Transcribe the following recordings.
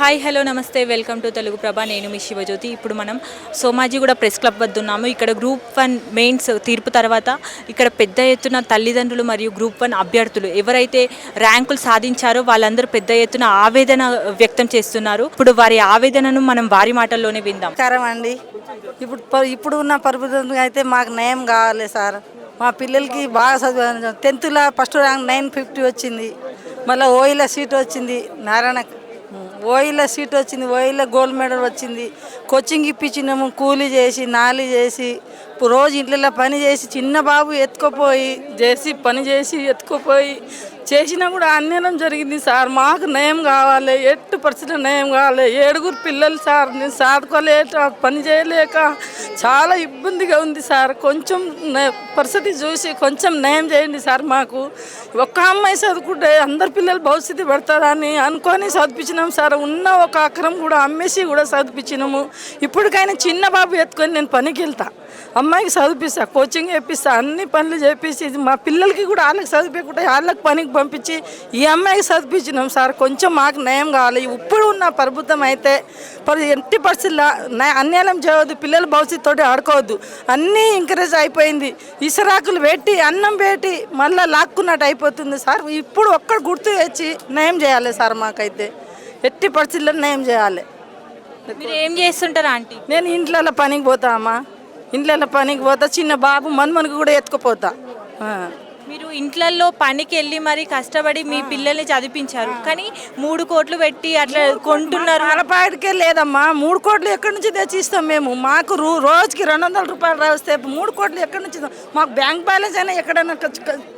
Hi hello నమస్తే welcome to Telugu Prabha. నేను మీ శివజ్యోతి. ఇప్పుడు మనం సోమాజిగూడ ప్రెస్ క్లబ్ వద్ద ఉన్నాము ఇక్కడ గ్రూప్ వన్ మెయిన్స్ తీర్పు తర్వాత ఇక్కడ పెద్ద ఎత్తున తల్లిదండ్రులు మరియు గ్రూప్ వన్ అభ్యర్థులు ఎవరైతే ర్యాంకులు సాధించారో వాళ్ళందరూ పెద్ద ఎత్తున ఆవేదన వ్యక్తం చేస్తున్నారు. ఇప్పుడు వారి ఆవేదనను మనం వారి మాటల్లోనే విందాం. కరం అండి. ఇప్పుడు ప- ఇప్పుడు ఉన్న పరిస్థితి అయితే మాకు నయం కావాలి సార్. మా పిల్లలకి బాగా చదివాను టెన్త్లో ఫస్ట్ ర్యాంక్ నైన్ ఫిఫ్టీ వచ్చింది. మళ్ళీ ఓయిల సీట్ వచ్చింది నారాయణ ఓయిలో సీట్ వచ్చింది ఓయిలో గోల్డ్ మెడల్ వచ్చింది. కోచింగ్ ఇప్పించినాము కూలీ చేసి నాలి చేసి రోజు ఇంట్లో పని చేసి చిన్న బాబు ఎత్తుకుపోయి చేసి పని చేసి ఎత్తుకుపోయి చేసినా కూడా అన్యాయం జరిగింది సార్. మాకు నయం కావాలి ఎట్టు పరిస్థితి నయం కావాలి. ఏడుగురు పిల్లలు సార్ నేను సాదుకోలేక పని చేయలేక చాలా ఇబ్బందిగా ఉంది సార్. కొంచెం పరిస్థితి చూసి కొంచెం నయం చేయండి సార్ మాకు. ఒక్క అమ్మాయి చదువుకుంటే అందరు పిల్లలు భవిష్యత్తు పెడతారని అనుకొని చదివించినాం సార్. ఉన్న ఒక అక్కరం కూడా అమ్మేసి కూడా చదివించినాము. ఇప్పటికైనా చిన్న బాబు ఎత్తుకొని నేను పనికి వెళ్తా. అమ్మాయికి చదివిస్తా కోచింగ్ చేపిస్తా అన్ని పనులు చేపించి ఇది మా పిల్లలకి కూడా వాళ్ళకి చదివించకుండా వాళ్ళకి పనికి పంపించి ఈ అమ్మాయికి చదివించినాం సార్. కొంచెం మాకు నయం కావాలి. ఇప్పుడు ఉన్న ప్రభుత్వం అయితే ఎట్టి పరిస్థితుల్లో అన్యాయం చేయవద్దు. పిల్లల భవిష్యత్తుతో ఆడుకోవద్దు. అన్నీ ఎంకరేజ్ అయిపోయింది. ఇసరాకులు పెట్టి అన్నం పెట్టి మళ్ళీ లాక్కున్నట్టు అయిపోతుంది సార్. ఇప్పుడు ఒక్కడ గుర్తు తెచ్చి నయం చేయాలి సార్ మాకైతే. ఎట్టి పరిస్థితుల్లో నయం చేయాలి. మీరు ఏం చేస్తుంటారు ఆంటీ? నేను ఇంట్లో పనికి పోతా అమ్మా. ఇంట్లో పనికి పోతా. చిన్న బాబు మన్మనికి కూడా ఎత్తుకుపోతా. మీరు ఇంట్లల్లో పనికి వెళ్ళి మరి కష్టపడి మీ పిల్లల్ని చదివించారు. కానీ మూడు కోట్లు పెట్టి అట్లా కొంటున్నారు. పాలపాడికే లేదమ్మా. మూడు కోట్లు ఎక్కడి నుంచి తెచ్చిస్తాం మేము? మాకు రూ- రోజుకి రెండు వందల రూపాయలు రాస్తే మూడు కోట్లు ఎక్కడి నుంచి మాకు బ్యాంక్ బ్యాలెన్స్ అయినా ఎక్కడైనా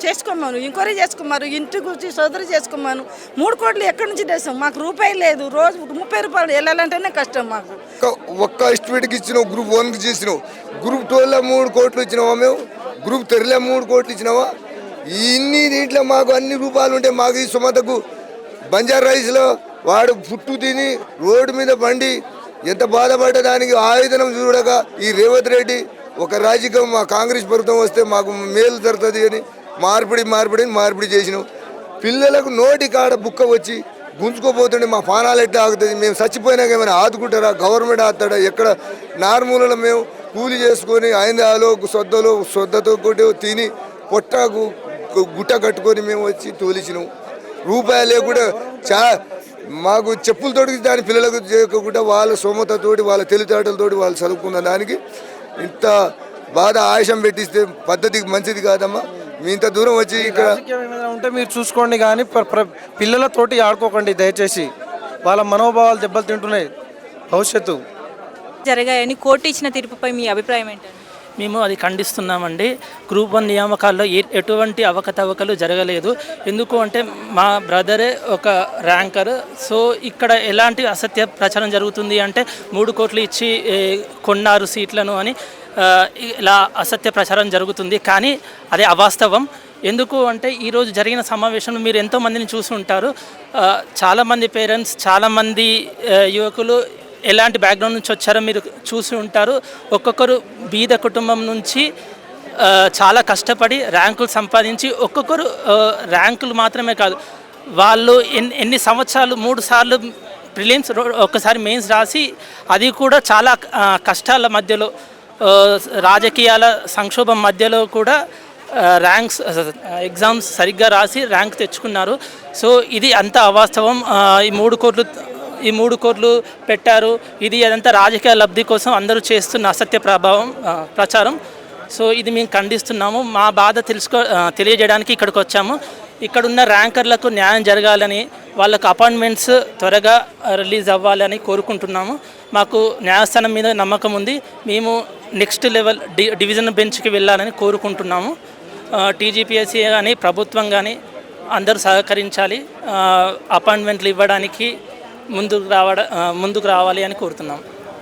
చేసుకోమను ఇంక్వైరీ చేసుకోమన్నారు ఇంటికి వచ్చి సోదరి చేసుకోమను మూడు కోట్లు ఎక్కడి నుంచి తెస్తాం? మాకు రూపాయి లేదు. రోజు ముప్పై రూపాయలు వెళ్ళాలంటేనే కష్టం మాకు. ఒక్క ఎస్టిమేట్కి ఇచ్చినావు గ్రూప్ వన్కి చేసినావు. గ్రూప్ టూలో మూడు కోట్లు ఇచ్చినావా మేము? గ్రూప్ త్రీలో మూడు కోట్లు ఇచ్చినావా? ఇన్ని దీంట్లో మాకు అన్ని రూపాయలు ఉంటే మాకు ఈ సుమతకు బంజారా రైస్లో వాడు పుట్టు తిని రోడ్డు మీద పండి ఎంత బాధపడ్డదానికి ఆయుధనం చూడక ఈ రేవంత్ రెడ్డి ఒక రాజకీయం మా కాంగ్రెస్ ప్రభుత్వం వస్తే మాకు మేలు జరుగుతుంది అని మార్పిడి మార్పిడి మార్పిడి చేసినాం. పిల్లలకు నోటి కాడ బుక్క వచ్చి గుంజుకోపోతుండే మా పానాలు ఎట్లా ఆగుతుంది మేము చచ్చిపోయినాక ఏమైనా ఆదుకుంటారా? గవర్నమెంట్ ఆస్తాడా ఎక్కడ నార్మూలలో మేము కూలి చేసుకొని ఆయిందాలో సొద్దలో సొద్దతో కొట్టి తిని పొట్టకు గుట్ట కట్టుకొని మేము వచ్చి తోలిచినాం. రూపాయలు లేకుండా చా మాకు చెప్పులతోటి దాని పిల్లలకు చేయకుండా వాళ్ళ సోమతతోటి వాళ్ళ తెలివితేటలతోటి వాళ్ళు చదువుకున్న దానికి ఇంత బాధ ఆయుషం పెట్టిస్తే పద్ధతి మంచిది కాదమ్మా. మీ ఇంత దూరం వచ్చి ఇక్కడ ఉంటే మీరు చూసుకోండి కానీ పిల్లలతోటి ఆడుకోకండి దయచేసి. వాళ్ళ మనోభావాలు దెబ్బలు తింటున్నాయి. భవిష్యత్తు. జరగాయని కోర్టు ఇచ్చిన తీర్పుపై మీ అభిప్రాయం ఏంటండి? మేము అది ఖండిస్తున్నామండి. గ్రూప్ వన్ నియామకాల్లో ఏ- ఎటువంటి అవకతవకలు జరగలేదు. ఎందుకు అంటే మా బ్రదరే ఒక ర్యాంకర్. సో ఇక్కడ ఎలాంటి అసత్య ప్రచారం జరుగుతుంది అంటే మూడు కోట్లు ఇచ్చి కొన్నారు సీట్లను అని ఇలా అసత్య ప్రచారం జరుగుతుంది. కానీ అది అవాస్తవం. ఎందుకు అంటే ఈరోజు జరిగిన సమావేశంలో మీరు ఎంతోమందిని చూసి ఉంటారు చాలామంది పేరెంట్స్ చాలామంది యువకులు ఎలాంటి బ్యాక్గ్రౌండ్ నుంచి వచ్చారో మీరు చూసి ఉంటారు. ఒక్కొక్కరు బీద కుటుంబం నుంచి చాలా కష్టపడి ర్యాంకులు సంపాదించి ఒక్కొక్కరు ర్యాంకులు మాత్రమే కాదు. వాళ్ళు ఎన్ని ఎన్ని సంవత్సరాలు మూడు సార్లు ప్రిలిమ్స్ ఒక్కసారి మెయిన్స్ రాసి అది కూడా చాలా కష్టాల మధ్యలో రాజకీయాల సంక్షోభం మధ్యలో కూడా ర్యాంక్స్ ఎగ్జామ్స్ సరిగ్గా రాసి ర్యాంక్ తెచ్చుకున్నారు. సో ఇది అంత అవాస్తవం. ఈ మూడు కోట్లు ఈ మూడు కోట్లు పెట్టారు. ఇది అదంతా రాజకీయ లబ్ధి కోసం అందరూ చేస్తున్న అసత్య ప్రభావం ప్రచారం. సో ఇది మేము ఖండిస్తున్నాము. మా బాధ తెలుసుకో తెలియజేయడానికి ఇక్కడికి వచ్చాము. ఇక్కడ ఉన్న ర్యాంకర్లకు న్యాయం జరగాలని వాళ్ళకు అపాయింట్మెంట్స్ త్వరగా రిలీజ్ అవ్వాలని కోరుకుంటున్నాము. మాకు న్యాయస్థానం మీద నమ్మకం ఉంది. మేము నెక్స్ట్ లెవెల్ డి డివిజన్ బెంచ్కి వెళ్ళాలని కోరుకుంటున్నాము. టీజీపీఎస్సీ కానీ ప్రభుత్వం కానీ అందరూ సహకరించాలి. అపాయింట్మెంట్లు ఇవ్వడానికి ముందుకు రావడ ముందుకు రావాలి అని కోరుతున్నాం.